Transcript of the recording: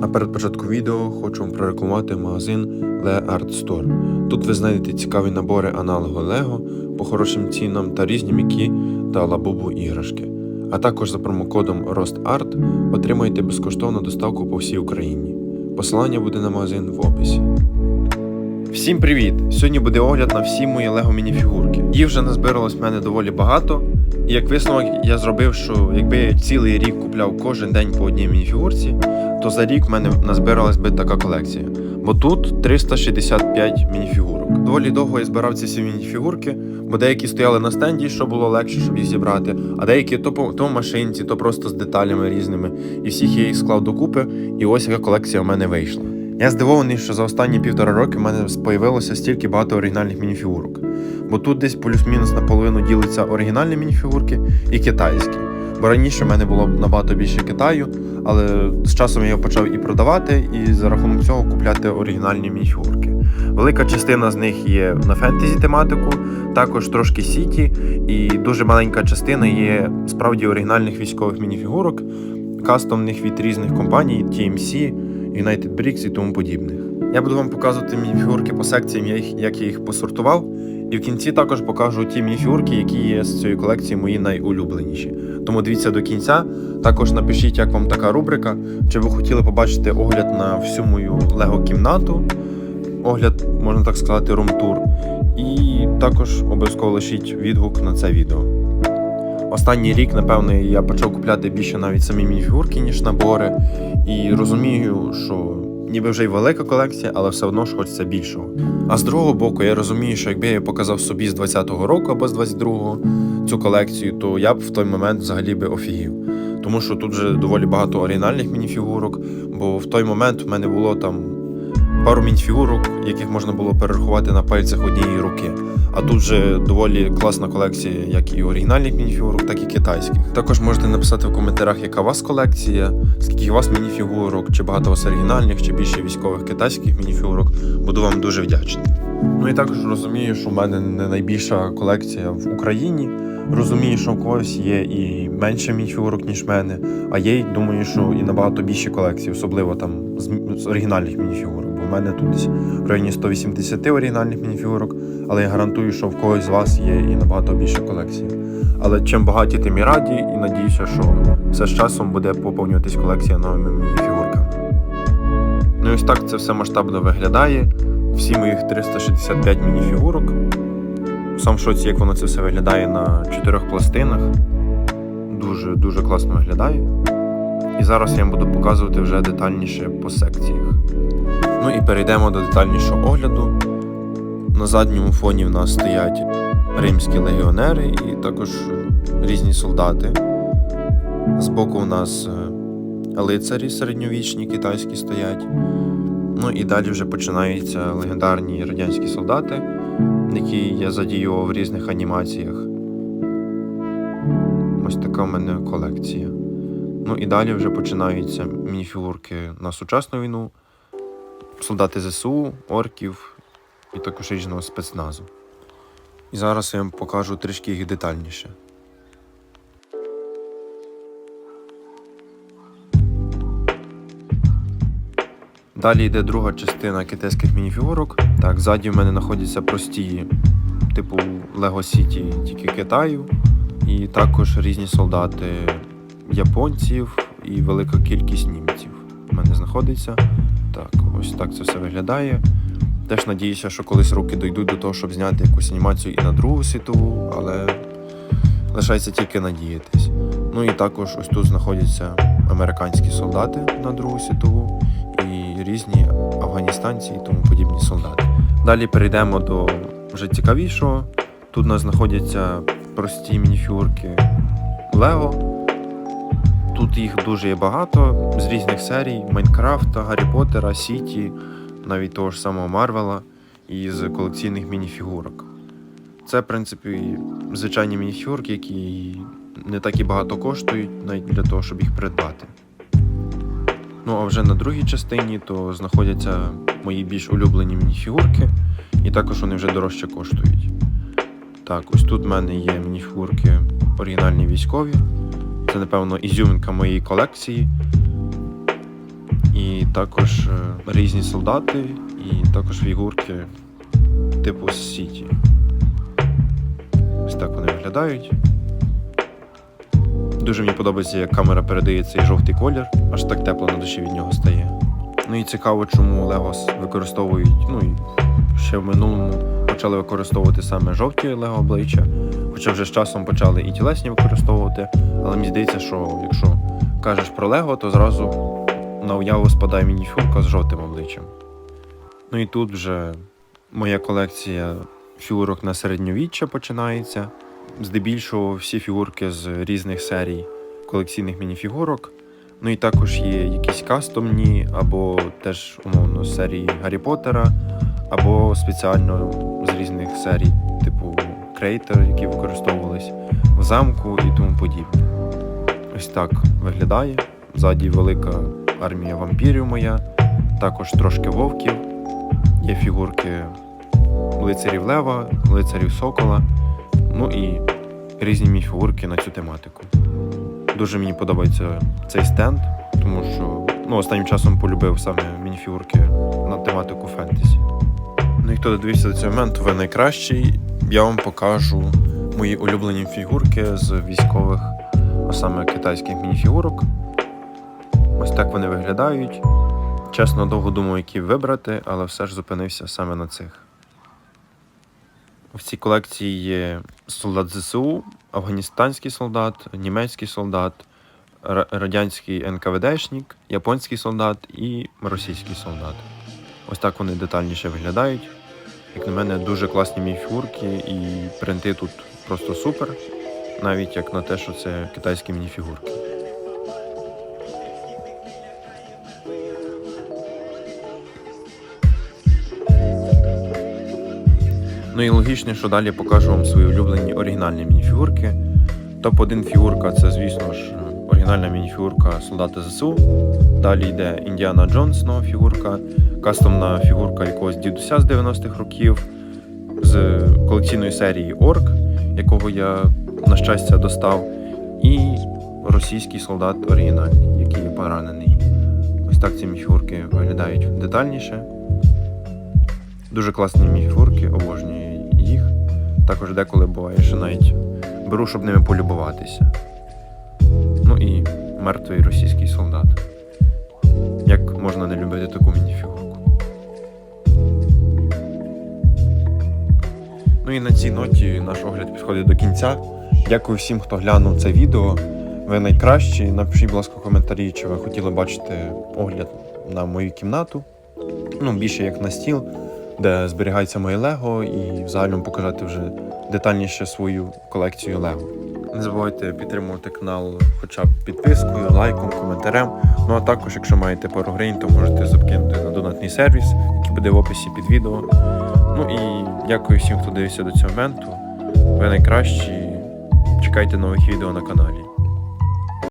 А перед початком відео хочу вам прорекламувати магазин Le Art Store. Тут ви знайдете цікаві набори аналогу Lego по хорошим цінам та різні м'які та лабубу іграшки. А також за промокодом ROSTART отримаєте безкоштовну доставку по всій Україні. Посилання буде на магазин в описі. Всім привіт! Сьогодні буде огляд на всі мої лего мініфігурки. Їх вже назбиралось в мене доволі багато. Як висновок я зробив, що якби я цілий рік купляв кожен день по одній мініфігурці, то за рік в мене назбиралась би така колекція. Бо тут 365 мініфігурок. Доволі довго я збирав ці всі мініфігурки, бо деякі стояли на стенді, що було легше, щоб їх зібрати, а деякі то, по- то в машинці, то просто з деталями різними. І всіх я їх склав докупи, і ось яка колекція в мене вийшла. Я здивований, що за останні півтора роки в мене появилося стільки багато оригінальних мініфігурок. Бо тут десь плюс-мінус наполовину ділиться оригінальні мініфігурки і китайські. Бо раніше в мене було набагато більше Китаю, але з часом я почав і продавати, і за рахунок цього купляти оригінальні мініфігурки. Велика частина з них є на фентезі тематику, також трошки сіті, і дуже маленька частина є справді оригінальних військових мініфігурок, кастомних від різних компаній, TMC, United Bricks і тому подібних. Я буду вам показувати мініфігурки по секціям, як я їх посортував. І в кінці також покажу ті мініфігурки, які є з цієї колекції мої найулюбленіші. Тому дивіться до кінця. Також напишіть, як вам така рубрика, чи ви хотіли побачити огляд на всю мою лего кімнату, огляд, можна так сказати, румтур. І також обов'язково лишіть відгук на це відео. Останній рік, напевно, я почав купляти більше навіть самі мініфігурки, ніж набори. І розумію, що ніби вже й велика колекція, але все одно ж хочеться більшого. А з другого боку, я розумію, що якби я показав собі з 20-го року або з 22-го цю колекцію, то я б в той момент взагалі би офігів. Тому що тут вже доволі багато оригінальних мініфігурок, бо в той момент в мене було там пару мініфігурок, яких можна було перерахувати на пальцях однієї руки. А тут вже доволі класна колекція, як і оригінальних мініфігурок, так і китайських. Також можете написати в коментарях, яка у вас колекція, скільки у вас мініфігурок, чи багато у вас оригінальних, чи більше військових китайських мініфігурок. Буду вам дуже вдячний. Ну і також розумію, що в мене не найбільша колекція в Україні. Розумію, що в когось є і менше мініфігурок, ніж в мене, а є, думаю, що і набагато більші колекції, особливо там з оригінальних мініфігурок. В мене тут десь в районі 180 оригінальних мініфігурок, але я гарантую, що в когось з вас є і набагато більша колекція. Але чим багаті, тим і раді, і надіюся, що все з часом буде поповнюватись колекція новими мініфігурками. Ну і ось так це все масштабно виглядає. Всі моїх 365 мініфігурок. Сам в шоці, як воно це все виглядає на чотирьох пластинах. Дуже дуже класно виглядає. І зараз я вам буду показувати вже детальніше по секціях. Ну і перейдемо до детальнішого огляду. На задньому фоні в нас стоять римські легіонери і також різні солдати. Збоку у нас е, лицарі середньовічні китайські стоять. Ну і далі вже починаються легендарні радянські солдати, які я задіював в різних анімаціях. Ось така в мене колекція. Ну і далі вже починаються мініфігурки на сучасну війну, солдати ЗСУ, орків і також різного спецназу. І зараз я вам покажу трішки їх детальніше. Далі йде друга частина китайських мініфігурок. Так, ззаді в мене знаходяться прості, типу Lego City, тільки Китаю. І також різні солдати японців і велика кількість німців. У мене знаходиться. Так, ось так це все виглядає. Теж надіюся, що колись руки дійдуть до того, щоб зняти якусь анімацію і на Другу світову, але лишається тільки надіятись. Ну і також ось тут знаходяться американські солдати на Другу світову і різні афганістанці і тому подібні солдати. Далі перейдемо до вже цікавішого. Тут у нас знаходяться прості мініфюрки Лего. Тут їх дуже є багато з різних серій: Майнкрафта, Гаррі Поттера, Сіті, навіть того ж самого Марвела і з колекційних мініфігурок. Це, в принципі, звичайні мініфігурки, які не так і багато коштують, навіть для того, щоб їх придбати. Ну а вже на другій частині то знаходяться мої більш улюблені мініфігурки, і також вони вже дорожче коштують. Так, ось тут в мене є мініфігурки оригінальні військові. Це, напевно, ізюминка моєї колекції. І також е, різні солдати, і також фігурки типу Сіті. Ось так вони виглядають. Дуже мені подобається, як камера передає цей жовтий колір, аж так тепло на душі від нього стає. Ну і цікаво, чому Легос використовують, ну і ще в минулому почали використовувати саме жовті лего обличчя, хоча вже з часом почали і тілесні використовувати. Але мені здається, що якщо кажеш про Лего, то зразу на уяву спадає мініфюрка з жовтим обличчям. Ну і тут вже моя колекція фігурок на середньовіччя починається. Здебільшого всі фігурки з різних серій колекційних мініфігурок. Ну і також є якісь кастомні, або теж умовно серії Гаррі Поттера, або спеціально з різних серій, типу Крейтер, які використовувались в замку і тому подібне. Ось так виглядає. Ззаді велика армія вампірів моя, також трошки вовків. Є фігурки лицарів Лева, лицарів Сокола, ну і різні мініфігурки на цю тематику. Дуже мені подобається цей стенд, тому що ну, останнім часом полюбив саме мініфігурки на тематику фентезі. Ну і хто додивився до цього моменту, ви найкращий. Я вам покажу мої улюблені фігурки з військових, а саме китайських мініфігурок. Ось так вони виглядають. Чесно, довго думав, які вибрати, але все ж зупинився саме на цих. В цій колекції є солдат ЗСУ, афганістанський солдат, німецький солдат, радянський НКВДшник, японський солдат і російський солдат. Ось так вони детальніше виглядають. Як на мене, дуже класні мініфігурки і принти тут просто супер, навіть як на те, що це китайські мініфігурки. Ну і логічно, що далі покажу вам свої улюблені оригінальні мініфігурки. Топ-1 фігурка це, звісно ж, оригінальна мініфігурка солдата ЗСУ. Далі йде Індіана Джонс, нова фігурка, кастомна фігурка якогось дідуся з 90-х років, з колекційної серії Орк, якого я, на щастя, достав, і російський солдат оригінальний, який поранений. Ось так ці мініфігурки виглядають детальніше. Дуже класні мініфігурки, обожнюю їх. Також деколи буває, що навіть беру, щоб ними полюбуватися. Ну і мертвий російський солдат. Як можна не любити таку мініфігурку? Ну і на цій ноті наш огляд підходить до кінця. Дякую всім, хто глянув це відео. Ви найкращі. Напишіть, будь ласка, коментарі, чи ви хотіли бачити огляд на мою кімнату. Ну, більше як на стіл, де зберігається моє Лего, і в загальному показати вже детальніше свою колекцію Лего. Не забувайте підтримувати канал хоча б підпискою, лайком, коментарем. Ну а також, якщо маєте пару гривень, то можете закинути на донатний сервіс, який буде в описі під відео. Ну і дякую всім, хто дивився до цього моменту. Ви найкращі. Чекайте нових відео на каналі.